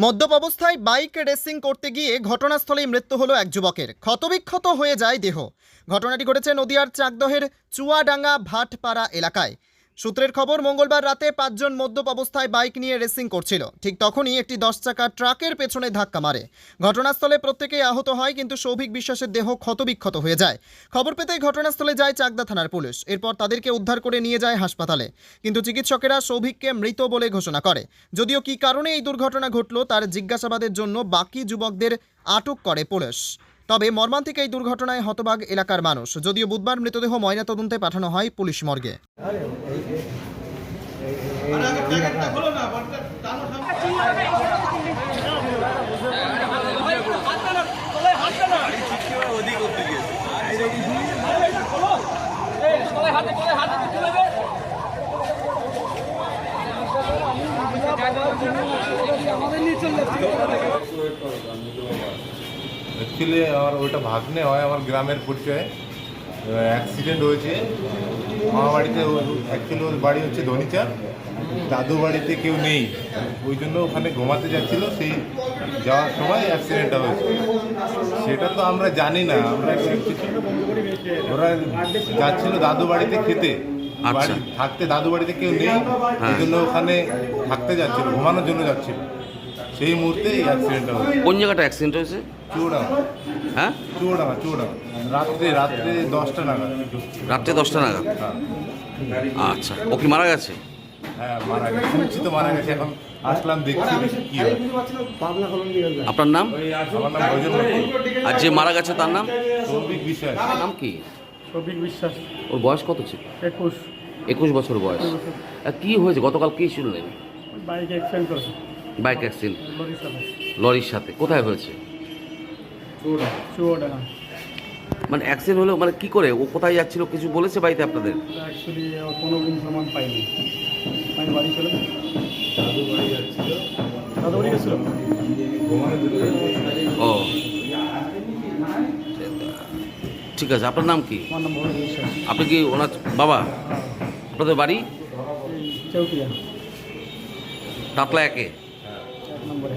মদ্যপ অবস্থায় bike racing করতে গিয়ে ঘটনাস্থলেই মৃত্যু হলো এক যুবকের। ক্ষতবিক্ষত হয়ে যায় দেহ। ঘটনাটি ঘটেছে নদিয়ার চাকদহের চুয়াডাঙ্গা ভাটপাড়া এলাকায়। সূত্রের খবর, মঙ্গলবার রাতে পাঁচজন মদ্যপ অবস্থায় বাইক নিয়ে রেসিং করছিল। ঠিক তখনই একটি দশ চাকার ট্রাকের পেছনে ধাক্কা মারে। ঘটনাস্থলে প্রত্যেকেই আহত হয়, কিন্তু সৌভিক বিশ্বাসের দেহ ক্ষতবিক্ষত হয়ে যায়। খবর পেতেই ঘটনাস্থলে যায় চাকদা থানার পুলিশ। এরপর তাদেরকে উদ্ধার করে নিয়ে যায় হাসপাতালে। কিন্তু চিকিৎসকেরা সৌভিককে মৃত বলে ঘোষণা করে। যদিও কী কারণে এই দুর্ঘটনা ঘটল, তার জিজ্ঞাসাবাদের জন্য বাকি যুবকদের আটক করে পুলিশ। তবে মর্মান্তিক এই দুর্ঘটনায় হতবাগ এলাকার মানুষ। যদিও বুধবার মৃতদেহ ময়নাতদন্তে পাঠানো হয় পুলিশ মর্গে। অ্যাকচুয়ালি আমার ওইটা ভাগ্নে হয় আমার গ্রামের পরিচয়ে অ্যাক্সিডেন্ট হয়েছে। আমার বাড়িতে অ্যাকচুয়ালি ওর বাড়ি হচ্ছে ধনিচার দাদু বাড়িতে কেউ নেই। ওই জন্য ওখানে ঘুমাতে যাচ্ছিল। সেই যাওয়ার সময় অ্যাক্সিডেন্টটা হয়েছে। সেটা তো আমরা জানি না। আমরা ওরা যাচ্ছিল দাদু বাড়িতে খেতে। আচ্ছা। বাড়ি থাকতে দাদু বাড়িতে কেউ নেই। ওই জন্য ওখানে থাকতে যাচ্ছিল ঘুমানোর জন্য যাচ্ছিল। সেই মুহূর্তে এই অ্যাক্সিডেন্টটা হয়েছে কোন জায়গাটা অ্যাক্সিডেন্ট হয়েছে? চুয়াডাঙ্গা হ্যাঁ? চুয়াডাঙ্গা চুয়াডাঙ্গা রাত্রে রাত্রে দশটা নাগাদ। রাত্রে দশটা নাগাদ? হ্যাঁ। আচ্ছা। ও কি মারা গেছে? হ্যাঁ মারা গেছে। শুনছি তো মারা গেছে। এখন আসলাম দেখছি কি হয়। আপনার নাম? আমার নাম ভজন আর যে মারা গেছে তার নাম? সৌভিক বিশ্বাস। নাম কি? সবিক বিশ্বাস। ওর বয়স কত ছিল? একুশ। একুশ বছর বয়স। আর কি হয়েছে? গতকাল কি শুনলেন? বাইক অ্যাক্সিডেন্ট করেছে। Bike accident. লরির সাথে। কোথায় হয়েছে? মানে অ্যাক্সিডেন্ট হলো মানে কি করে? ও কোথায় যাচ্ছিল? কিছু বলেছে বাড়িতে আপনাদের? অ্যাকচুয়ালি কোনো ইনফরমান পাইনি আমি বাড়ি ছিল দাদু বাড়ি যাচ্ছিল। দাদু বাড়ি গেছিল? ও। ঠিক আছে আপনার নাম কি? আপনি কি ওনার বাবা? আপনাদের বাড়ি? চৌকিয়া। একে? নম্বরে